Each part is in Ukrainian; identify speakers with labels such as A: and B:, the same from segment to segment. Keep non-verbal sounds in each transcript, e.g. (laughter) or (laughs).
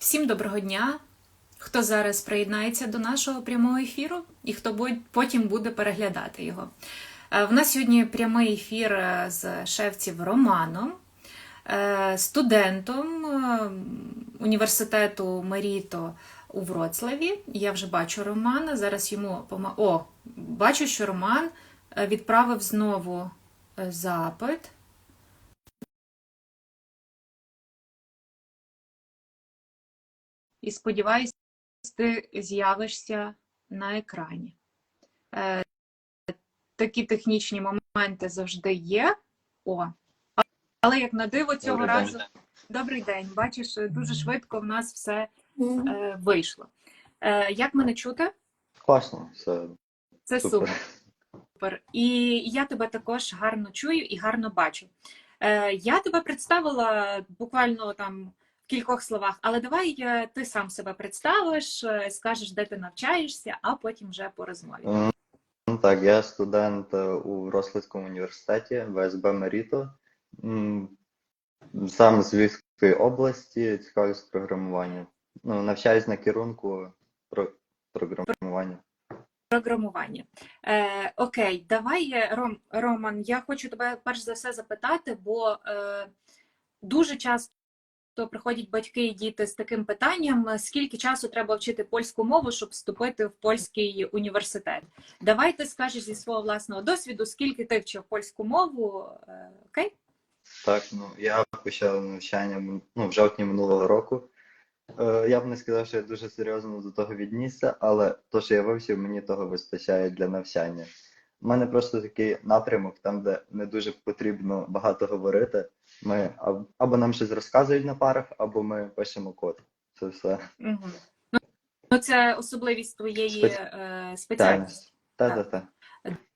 A: Всім доброго дня! Хто зараз приєднається до нашого прямого ефіру і хто потім буде переглядати його. Е, В нас сьогодні прямий ефір е, з шефців Романом, е, студентом університету Меріто у Вроцлаві. Я вже бачу Романа. Зараз йому. О, бачу, що Роман відправив знову запит. І сподіваюся, ти з'явишся на екрані. Е, такі технічні моменти завжди є. О, але як на диво цього
B: Добрий день.
A: разу. Добрий день. Бачиш, дуже швидко в нас все е, вийшло. Е, як мене чути?
B: Класно, все
A: Це
B: супер.
A: супер. Супер. І я тебе також гарно чую і гарно бачу. Е, я тебе представила буквально там кількох словах, але давай е, ти сам себе представиш, е, скажеш, де ти навчаєшся, а потім вже по розмові.
B: Ну так, я студент е, у Рослицькому університеті ВСБ Меріто. Сам з Львівської області, цікавлюсь програмуванням. Ну, навчаюсь на керунку про програмування.
A: Програмування. Е, окей, давай, Ром, Роман, я хочу тебе перш за все запитати, бо е, дуже часто приходять батьки і діти з таким питанням: скільки часу треба вчити польську мову, щоб вступити в польський університет? Давай ти скажеш зі свого власного досвіду, скільки ти вчив польську мову. Е, окей?
B: Так, ну я почав навчання ну, в жовтні минулого року. Е, Я б не сказав, що я дуже серйозно до того віднісся, але то, що я вивчив, мені того вистачає для навчання. У мене просто такий напрямок, там, де не дуже потрібно багато говорити. Ми або нам щось розказують на парах, або ми пишемо код. Це все
A: Угу. Ну, це особливість твоєї
B: Спеці-
A: е, спеціальності.
B: Та-та-та.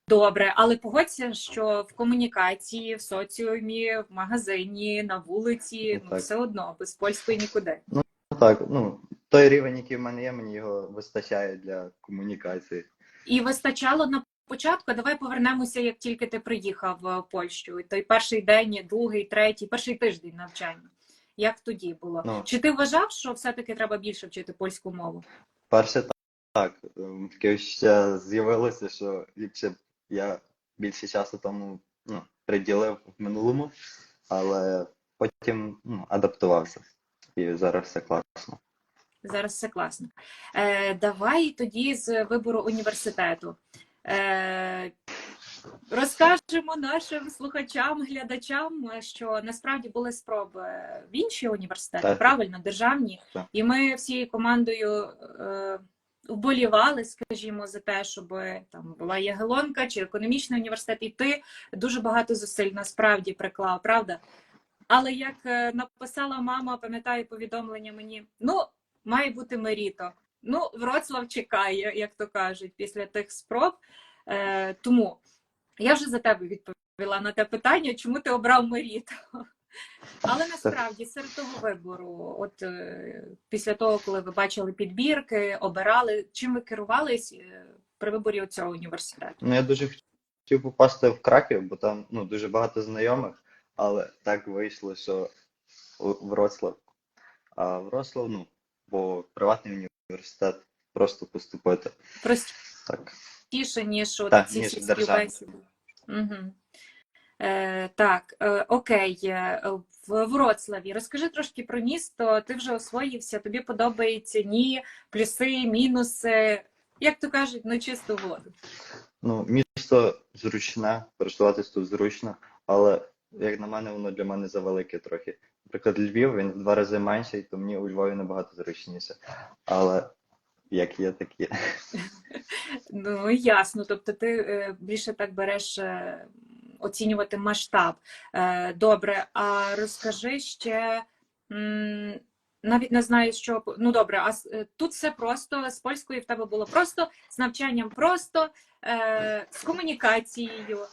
A: Добре, але погодься, що в комунікації, в соціумі, в магазині, на вулиці,
B: Ну,
A: ну, все одно без польської нікуди.
B: Ну так, ну той рівень, який в мене є, мені його вистачає для комунікації.
A: І вистачало на початку. Давай повернемося, як тільки ти приїхав в Польщу. Той перший день, другий, третій, перший тиждень навчання. Як тоді було?
B: Ну.
A: Чи ти вважав, що все-таки треба більше вчити польську мову?
B: Перше так, так ем, таке ще з'явилося, що ліпше я більше часу тому ну, приділив в минулому, але потім ну, адаптувався. І зараз все класно.
A: Зараз все класно. Е, давай тоді з вибору університету. Е, розкажемо нашим слухачам, глядачам, що насправді були спроби в інші університети,
B: Так.
A: правильно, державні.
B: Так.
A: І ми всією командою е, вболівали, скажімо, за те, щоб там була Ягелонка чи економічний університет, і ти дуже багато зусиль насправді приклав, правда? Але як е, написала мама, пам'ятаю повідомлення мені: ну, має бути Меріто. Ну, Вроцлав чекає, як то кажуть, після тих спроб. Е, тому я вже за тебе відповіла на те питання, чому ти обрав Меріто. Але насправді серед того вибору, от е, після того, коли ви бачили підбірки, обирали, чим ви керувались е, при виборі цього університету?
B: Ну я дуже хотів попасти в Краків, бо там ну, дуже багато знайомих, але так вийшло, що Вроцлав. А Вроцлав, ну, бо приватний університет просто поступити.
A: Простіше, ніж от
B: Так,
A: ці
B: ніж
A: співбесіди. Угу. Е, так, е, окей, е, в Вроцлаві. Розкажи трошки про місто. Ти вже освоївся, тобі подобається ні, плюси, мінуси. Як то кажуть, ну чисту воду.
B: Ну, місто зручне, користуватись тут зручно, але як на мене, воно для мене завелике трохи. Наприклад, Львів він в два рази менший, то мені у Львові набагато зручніше. Але як є, так є.
A: Ну, ясно. Тобто ти е, більше так береш е, оцінювати масштаб. Е, Добре, а розкажи ще. Навіть не знаю, що ну добре, а тут все просто з польською в тебе було просто, з навчанням просто, з комунікацією,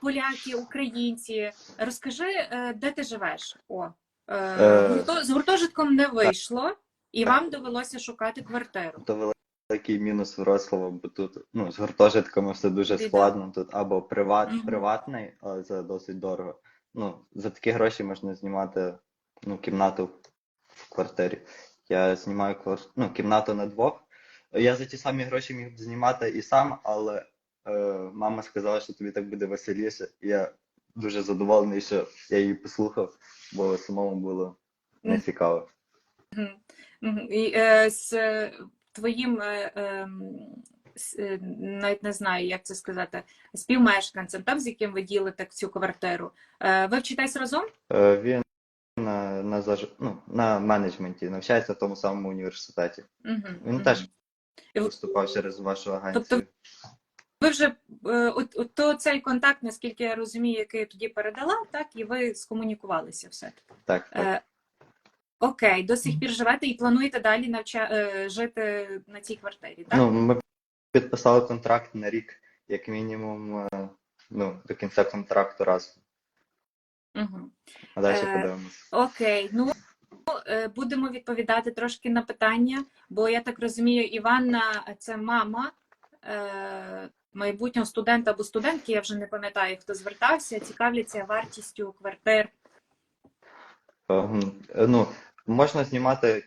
A: поляки, українці. Розкажи, де ти живеш? О, е,
B: Е,
A: з гуртожитком не вийшло, і вам довелося шукати квартиру.
B: То великий мінус Вроцлава, бо тут ну, з гуртожитками все дуже
A: Біда.
B: складно. Тут або приват,
A: Мгм.
B: приватний, але це досить дорого. Ну, за такі гроші можна знімати ну, кімнату в квартирі. Я знімаю квар- ну, кімнату на двох. Я за ті самі гроші міг б знімати і сам, але е, мама сказала, що тобі так буде веселіше. І я дуже задоволений, що я її послухав, бо самому було не цікаво.
A: Мгм. Мгм. І е, з е, твоїм е, ем, е, навіть не знаю, як це сказати, співмешканцем, там з яким ви ділите цю квартиру. Е, ви вчитесь разом?
B: Е, він на, на, заж... ну, на менеджменті навчається в тому самому університеті.
A: Угу.
B: Він теж Виступав через вашу агенцію.
A: Тобто Ви вже е, от, от то цей контакт, наскільки я розумію, який я тоді передала, так і ви скомунікувалися все.
B: Так, так.
A: Е, окей, до сих пір живете і плануєте далі навча... е, жити на цій квартирі, так?
B: Ну, ми підписали контракт на рік, як мінімум, е, ну, до кінця контракту раз.
A: Угу.
B: А далі
A: Е,
B: подивимось.
A: Окей, ну е, будемо відповідати трошки на питання, бо я так розумію, Іванна це мама е, майбутнього студента або студентки, я вже не пам'ятаю, хто звертався, цікавляться вартістю квартир.
B: Ем, Ну, можна знімати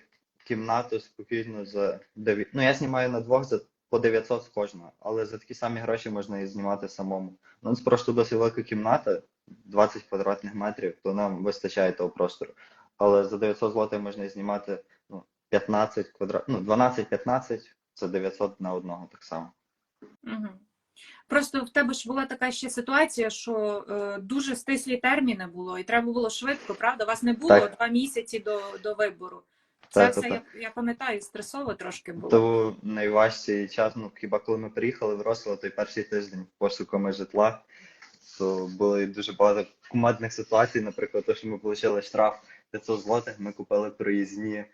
B: кімнату спокійно за 9. Ну, я знімаю на двох за по 900 з кожного, але за такі самі гроші можна і знімати самому. Ну, це просто досить велика кімната, 20 квадратних метрів, то нам вистачає того простору. Але за 900 злотих можна і знімати ну, 15 квадрат, ну, 12-15, це 900 на одного так само.
A: Угу. Просто в тебе ж була така ще ситуація, що е, дуже стислі терміни було, і треба було швидко, правда? У вас не було
B: Так.
A: два місяці до, до вибору. Це
B: Так,
A: все,
B: так,
A: я, я пам'ятаю, стресово трошки було.
B: То найважчий час, ну хіба коли ми приїхали в Росло, той перший тиждень пошуками житла, то було дуже багато кумедних ситуацій. Наприклад, то, що ми отримали штраф 500 злотих, ми купили проїзні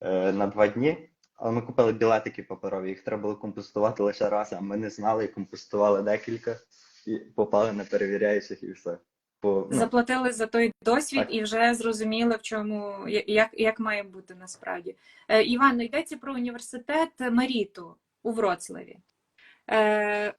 B: е, на два дні, але ми купили білетики паперові, їх треба було компостувати лише раз, а ми не знали і компостували декілька і попали на перевіряючих і все. Бо, ну,
A: Заплатили за той досвід
B: Так.
A: і вже зрозуміли, в чому як, як має бути насправді. Е, Івано, йдеться про університет Маріту у Вроцлаві. Е,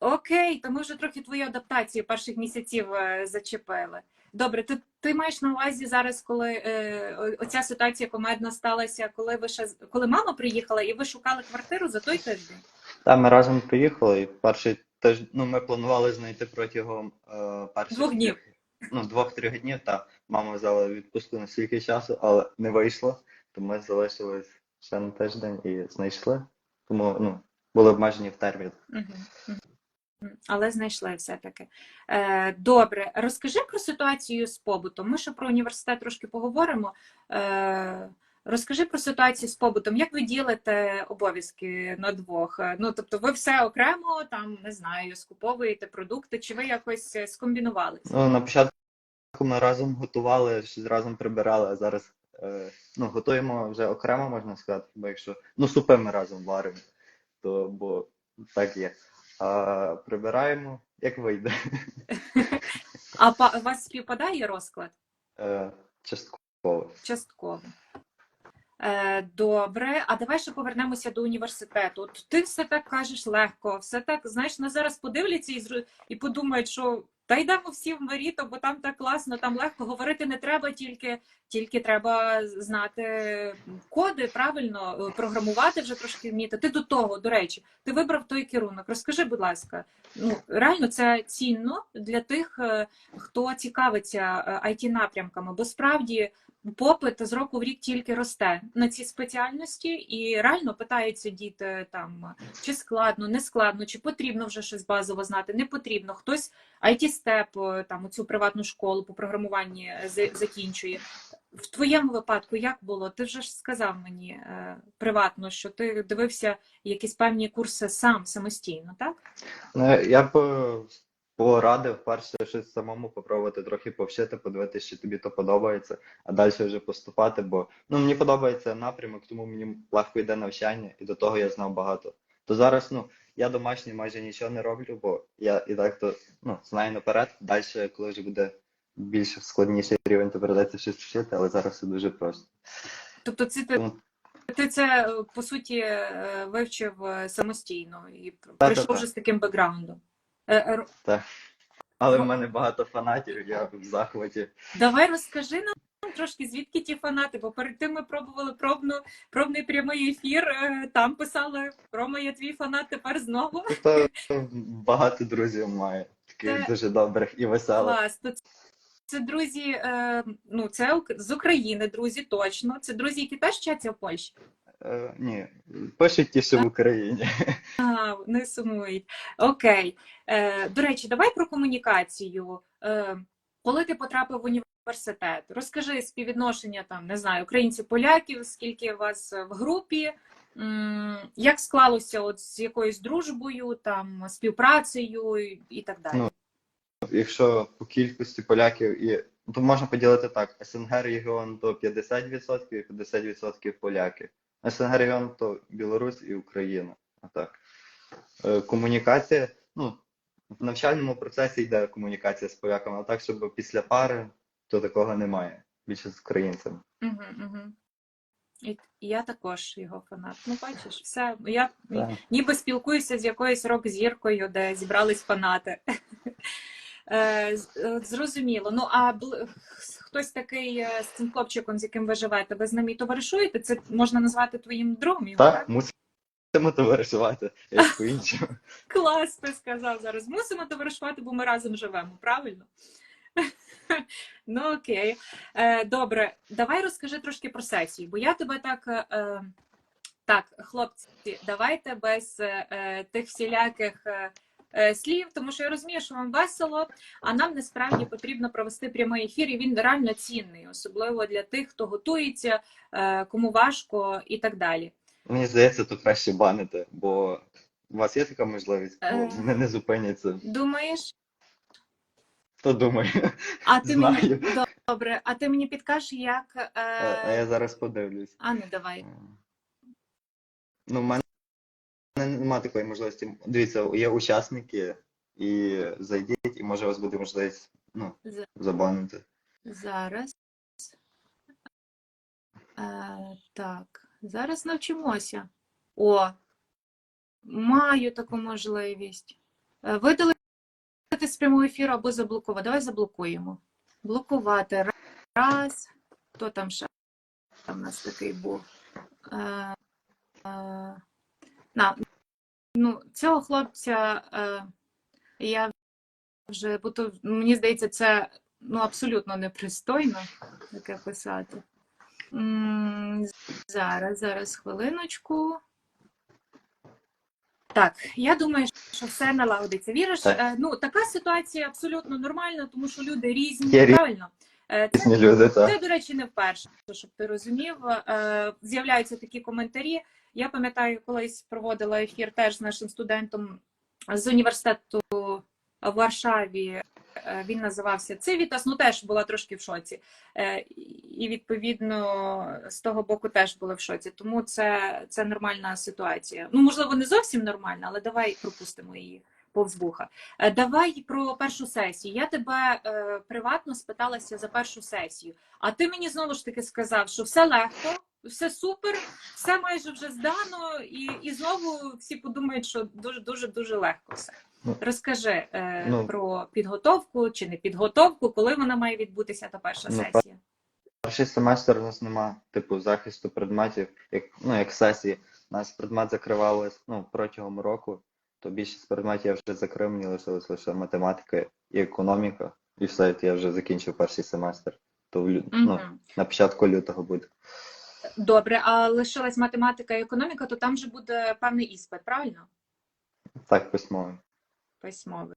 A: окей, то ми вже трохи твою адаптацію перших місяців е, зачепили. Добре, ти, ти маєш на увазі зараз, коли е, оця ситуація комедна сталася, коли ви ще коли мама приїхала і ви шукали квартиру за той тиждень?
B: Та ми разом приїхали, і перший тиждень, ну ми планували знайти протягом е, перших
A: Двох днів.
B: Ну, двох-трьох днів, та мама взяла відпустку на стільки часу, але не вийшло, то ми залишились ще на тиждень і знайшли. Тому ну, були обмежені в термін.
A: Мгм. Але знайшли все-таки. Е, добре, розкажи про ситуацію з побутом. Ми ще про університет трошки поговоримо. Е, розкажи про ситуацію з побутом. Як ви ділите обов'язки на двох? Е, Ну, тобто, ви все окремо, там не знаю, скуповуєте продукти, чи ви якось скомбінувалися?
B: Ну, на початку ми разом готували, щось разом прибирали, а зараз ну, готуємо вже окремо, можна сказати, бо якщо ну, супи ми разом варимо, то бо так є. А прибираємо, як вийде. (laughs)
A: А у вас співпадає розклад?
B: Е, частково.
A: Частково. Е, добре, а давай ще повернемося до університету. От ти все так кажеш легко, все так, знаєш, на зараз подивляться і, і подумають, що та йдемо всі в Маріто, бо там так класно, там легко говорити не треба, тільки, тільки треба знати коди, правильно, е, програмувати вже трошки вміти. Ти до того, до речі, ти вибрав той керунок. Розкажи, будь ласка, ну реально це цінно для тих, е, хто цікавиться it напрямками, бо справді попит з року в рік тільки росте на ці спеціальності, і реально питаються діти там чи складно, не складно, чи потрібно вже щось базово знати, не потрібно. Хтось it степ там цю приватну школу по програмуванні е, закінчує. В твоєму випадку як було? Ти вже ж сказав мені е, приватно, що ти дивився якісь певні курси сам самостійно, так?
B: Ну, я б е, порадив перше щось самому попробувати трохи повчити, подивитися, чи тобі то подобається, а далі вже поступати, бо ну, мені подобається напрямок, тому мені легко йде навчання, і до того я знав багато. То зараз, ну, я домашній майже нічого не роблю, бо я і так то ну, знаю наперед. Далі, коли вже буде більш складніший рівень, то придеться щось вчити, але зараз все дуже просто.
A: Тобто, це ти Ти це е, по суті е, вивчив е, самостійно і прийшов вже з таким бекграундом.
B: Так. Але в мене багато фанатів, я в захваті.
A: Давай розкажи нам трошки, звідки ті фанати, бо перед тим ми пробували пробну, пробний прямий ефір. е, Там писали Рома, я твій фанат, тепер знову.
B: То багато друзів маю, таких
A: Це-
B: дуже добрих і веселих.
A: Клас. То це- це друзі, е, ну це з України, друзі, точно. Це друзі, які теж вчаться в Польщі.
B: Е, ні, пишуть ті, що в Україні. (laughs)
A: А, не сумують. Окей. Е, до речі, давай про комунікацію. Е, коли ти потрапив в університет, розкажи співвідношення там, не знаю, українців-поляків, скільки у вас в групі, як склалося от з якоюсь дружбою, там, співпрацею і- так далі.
B: Ну, Якщо по кількості поляків і то можна поділити так: СНГ регіон то 50% і 50% поляки. СНГ регіон то Білорусь і Україна. Отак. Е, Комунікація, ну, в навчальному процесі йде комунікація з поляками, а так, щоб після пари, то такого немає. Більше з українцями.
A: Угу, угу. І я також його фанат. Ну, бачиш, все. Я
B: Так.
A: ніби спілкуюся з якоюсь рок-зіркою, де зібрались фанати. (laughs) Е, е, Зрозуміло. Ну а хтось такий е, з цим хлопчиком, з яким ви живете, ви з ним і товаришуєте? Це можна назвати твоїм другом? його,
B: Так, мусимо товаришувати, як по-іншому. (laughs)
A: Клас, ти сказав зараз. Мусимо товаришувати, бо ми разом живемо, правильно? (laughs) Ну окей. Е, добре, давай розкажи трошки про сесію, бо я тебе так. е, е, так, хлопці, давайте без тих всіляких слів, тому що я розумію, що вам весело, а нам насправді потрібно провести прямий ефір, і він реально цінний, особливо для тих, хто готується, кому важко і так далі.
B: Мені здається, то краще банити, бо у вас є така можливість, бо не зупиняться.
A: Думаєш?
B: Хто думає?
A: А ти мені добре, а ти мені підкажеш, як.
B: А а
A: Е...
B: я зараз подивлюсь.
A: А, ну давай.
B: Ну, в мене немає такої можливості. Дивіться, є учасники, і зайдіть, і може у вас буде можливість ну, забанити.
A: Зараз. Е, так, зараз навчимося. О, маю таку можливість. Е, Видалити з прямого ефіру або заблокувати. Давай заблокуємо. Блокувати. Раз. Хто там ще там у нас такий був? Е, е, на, ну, цього хлопця е, я вже, бо то, мені здається, це ну, абсолютно непристойно таке писати. Зараз, зараз, хвилиночку. Так, я думаю, що все налагодиться. Віриш?
B: Так.
A: Е, Ну, така ситуація абсолютно нормальна, тому що люди різні,
B: Є
A: правильно? Е, Це
B: Різні люди, так.
A: це, до речі, не вперше, щоб ти розумів. Е, З'являються такі коментарі. Я пам'ятаю, колись проводила ефір теж з нашим студентом з університету в Варшаві. Е, Він називався Цивітас, ну теж була трошки в шоці. Е, І відповідно з того боку теж була в шоці. Тому це, це нормальна ситуація. Ну, можливо, не зовсім нормальна, але давай пропустимо її повз вуха. Е, Давай про першу сесію. Я тебе приватно спиталася за першу сесію, а ти мені знову ж таки сказав, що все легко, все супер, все майже вже здано, і, і знову всі подумають, що дуже дуже дуже легко все.
B: Ну,
A: Розкажи е,
B: ну.
A: про підготовку чи не підготовку, коли вона має відбутися та перша
B: Ну,
A: сесія.
B: Перший семестр у нас нема типу захисту предметів, як ну як сесії. У нас предмет закривалось ну, протягом року, то більшість предметів я вже закрив, мені лишилось лише математика і економіка, і все, я вже закінчив перший семестр. То в лю... ну, на початку лютого буде.
A: Добре, а лишилась математика і економіка, то там же буде певний іспит, правильно?
B: Так, письмовий.
A: Письмовий.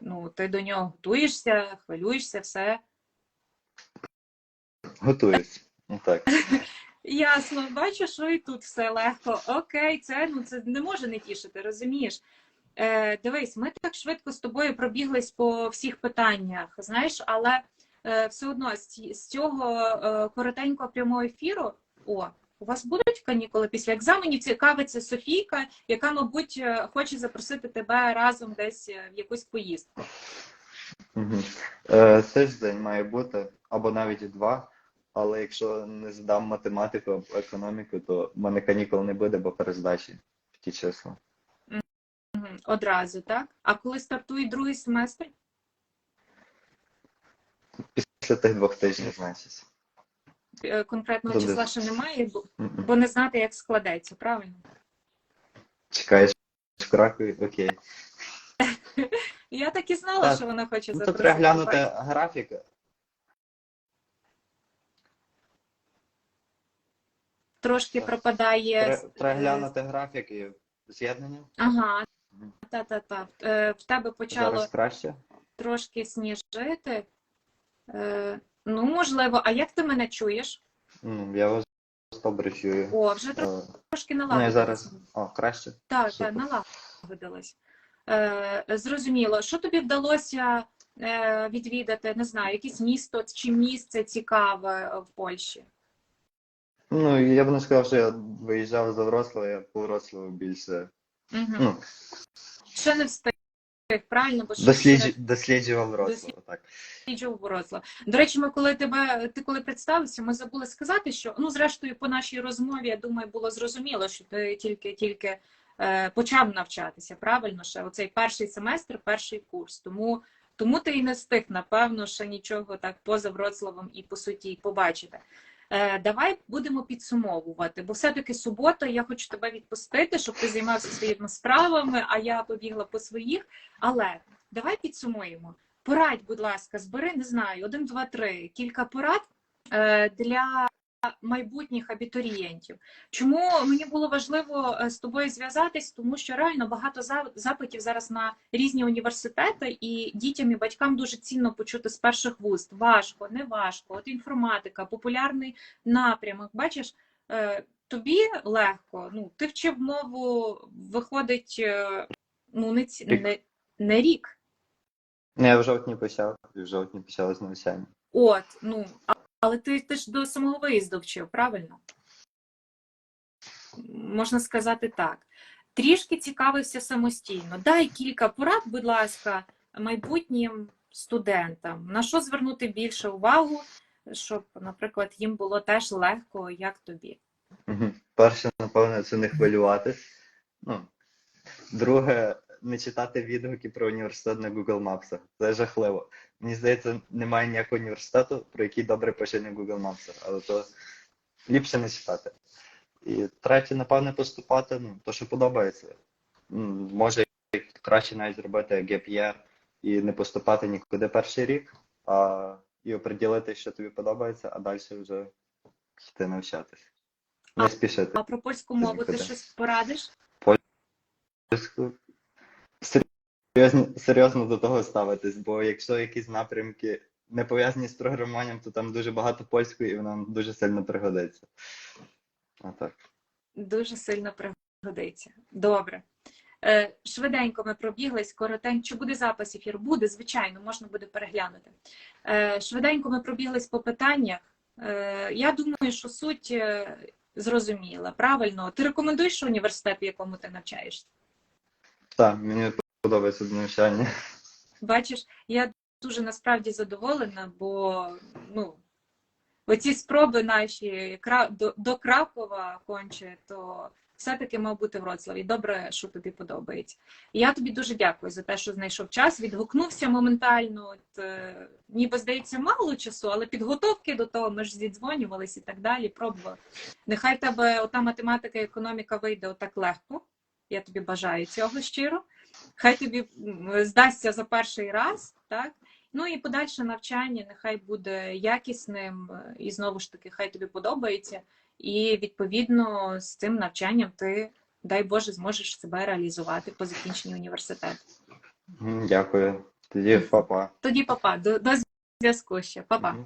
A: Ну, ти до нього готуєшся, хвилюєшся, все.
B: Готуюсь. Ну, Так. (laughs)
A: Ясно, бачу, що і тут все легко. Окей, це ну це не може не тішити, розумієш? Е, дивись, ми так швидко з тобою пробіглись по всіх питаннях, знаєш, але е, все одно з, з цього е, коротенького прямого ефіру, о, у вас будуть канікули після екзаменів, цікавиться Софійка, яка, мабуть, е, хоче запросити тебе разом десь е, в якусь поїздку.
B: Угу. Е, тиждень має бути, або навіть і два. Але якщо не здам математику або економіку, то в мене канікул не буде, бо перездачі в ті числа.
A: Одразу, так? А коли стартує другий семестр?
B: Після тих двох тижнів, значить.
A: Е, Конкретного
B: Добре.
A: числа ще немає, бо, бо не знати, як складеться, правильно?
B: Чекаєш в Кракові? Окей. (laughs)
A: Я так і знала,
B: Так.
A: що вона хоче
B: Ну, то
A: запросити.
B: треба глянути графік.
A: Трошки
B: Так.
A: пропадає.
B: Тре- Треба глянути графік і з'єднання.
A: Ага, та-та-та. Е, В тебе почало
B: Зараз краще.
A: трошки сніжити. Ну, можливо, а як ти мене чуєш?
B: Я вас добре чую.
A: О, вже
B: Е,
A: трошки
B: Ну, я
A: налагодилось.
B: зараз. О, краще.
A: Так,
B: Супер.
A: так, налагодилось. Е, зрозуміло. Що тобі вдалося е, відвідати? Не знаю, якесь місто чи місце цікаве в Польщі?
B: Ну, я б не сказав, що я виїжджав за Вроцлава, я по Вроцлаву більше.
A: Угу.
B: Ну,
A: Ще не встиг, правильно? Бо
B: дослідж... досліджував Вроцлава, так.
A: досліджував Вроцлав. До речі, ми коли тебе ти коли представився, ми забули сказати, що ну, зрештою, по нашій розмові, я думаю, було зрозуміло, що ти тільки тільки е, почав навчатися. Правильно, ще оцей перший семестр, перший курс. Тому тому ти і не встиг, напевно, ще нічого так поза Вроцлавом і по суті побачити. Е, давай будемо підсумовувати, бо все-таки субота, я хочу тебе відпустити, щоб ти займався своїми справами, а я побігла по своїх. Але давай підсумуємо. Порадь, будь ласка, збери, не знаю, один, два, три, кілька порад е, для майбутніх абітурієнтів. Чому мені було важливо е, з тобою зв'язатись? Тому що реально багато запитів зараз на різні університети, і дітям і батькам дуже цінно почути з перших вуст. Важко, не важко. От інформатика, популярний напрямок. Бачиш, е, тобі легко. Ну, ти вчив мову, виходить, е, ну не, ці- не, не рік.
B: Ну, я в жовтні почав, і в жовтні почалось навчання.
A: От, ну, а- але ти, ти ж до самого виїзду вчив, правильно? Можна сказати так. Трішки цікавився самостійно. Дай кілька порад, будь ласка, майбутнім студентам. На що звернути більше увагу, щоб, наприклад, їм було теж легко, як тобі.
B: Перше, напевно, це не хвилюватись. Ну, друге, не читати відгуки про університет на Google Maps. Це жахливо. Мені здається, немає ніякого університету, про який добре пише на Google Maps, але то ліпше не читати. І третє, напевне, поступати, ну, то, що подобається. Може, краще навіть зробити year і не поступати нікуди перший рік, а і оприділити, що тобі подобається, а далі вже йти навчатися. Не
A: А-
B: спішити.
A: А про польську мову ти щось порадиш?
B: Польську серйозно, серйозно до того ставитись, бо якщо якісь напрямки не пов'язані з програмуванням, то там дуже багато польської і вона нам дуже сильно пригодиться. А так.
A: Дуже сильно пригодиться. Добре. Е, Швиденько ми пробіглись, коротенько. Чи буде запис ефіру? Буде, звичайно, можна буде переглянути. Е, Швиденько ми пробіглись по питаннях. Е, Я думаю, що суть зрозуміла. Правильно. Ти рекомендуєш університет, в якому ти навчаєшся?
B: Так, мені подобається навчання.
A: Бачиш, я дуже насправді задоволена, бо ну, оці спроби наші до, Кракова конче, то все-таки мав бути в Вроцлаві. Добре, що тобі подобається. І я тобі дуже дякую за те, що знайшов час, відгукнувся моментально. От, е, ніби здається, мало часу, але підготовки до того ми ж зідзвонювались і так далі. Пробували. Нехай тебе ота математика і економіка вийде отак легко. Я тобі бажаю цього щиро. Хай тобі здасться за перший раз, так? Ну і подальше навчання нехай буде якісним, е, і знову ж таки, хай тобі подобається. І відповідно з цим навчанням ти, дай Боже, зможеш себе реалізувати по закінченні університету.
B: Дякую. Тоді папа.
A: Тоді, папа, до, до зв'язку ще. Папа.